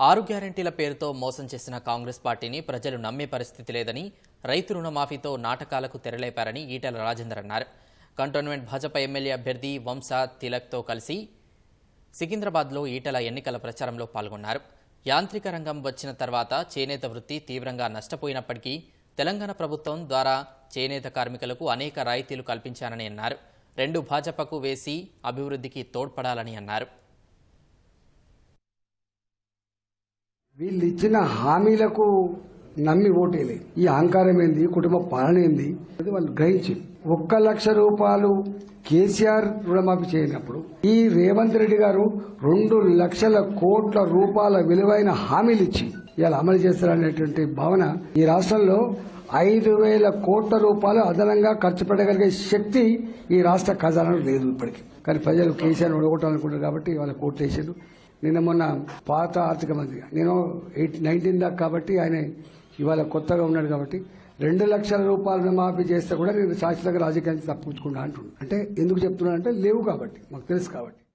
ఆరు గ్యారంటీల పేరుతో మోసం చేసిన కాంగ్రెస్ పార్టీని ప్రజలు నమ్మే పరిస్థితి లేదని రైతు రుణమాఫీతో నాటకాలకు తెరలేపారని ఈటల రాజేందర్ అన్నారు. కంటోన్మెంట్ భాజపా ఎమ్మెల్యే అభ్యర్థి వంశా తిలక్తో కలిసి సికింద్రాబాద్లో ఈటల ఎన్నికల ప్రచారంలో పాల్గొన్నారు. యాంత్రిక రంగం వచ్చిన తర్వాత చేనేత వృత్తి తీవ్రంగా నష్టపోయినప్పటికీ తెలంగాణ ప్రభుత్వం ద్వారా చేనేత కార్మికులకు అనేక రాయితీలు కల్పించానని అన్నారు. రెండు భాజపాకు వేసి అభివృద్ధికి తోడ్పడాలని అన్నారు. వీళ్ళు ఇచ్చిన హామీలకు నమ్మి ఓటేలే. ఈ అహంకారం ఏంది? కుటుంబ పాలన ఏంది? అది వాళ్ళు గ్రహించి. ఒక్క లక్ష రూపాయలు కేసీఆర్ రుణమాఫీ చేయనప్పుడు ఈ రేవంత్ రెడ్డి గారు రెండు లక్షల కోట్ల రూపాయల విలువైన హామీలు ఇచ్చి ఇలా అమలు చేస్తారనేటువంటి భావన ఈ రాష్ట్రంలో ఐదు వేల కోట్ల రూపాయలు అదనంగా ఖర్చు పెట్టగలిగే శక్తి ఈ రాష్ట్ర ఖజానాలో లేదు ఇప్పటికి. కానీ ప్రజలు కేసీఆర్ ఒడగొట్టాలనుకుంటారు కాబట్టి వాళ్ళ కోట్లు వేసారు నిన్న మొన్న పాత ఆర్థిక మంత్రి నేను ఎయిట్ నైన్టీన్ దాకా కాబట్టి ఆయన ఇవాళ కొత్తగా ఉన్నాడు కాబట్టి రెండు లక్షల రూపాయలను మాఫీ చేస్తే కూడా నేను శాశ్వతంగా రాజకీయానికి తప్పించుకుంటా అంటున్నాను అంటే ఎందుకు చెప్తున్నాను అంటే లేవు కాబట్టి మాకు తెలుసు కాబట్టి.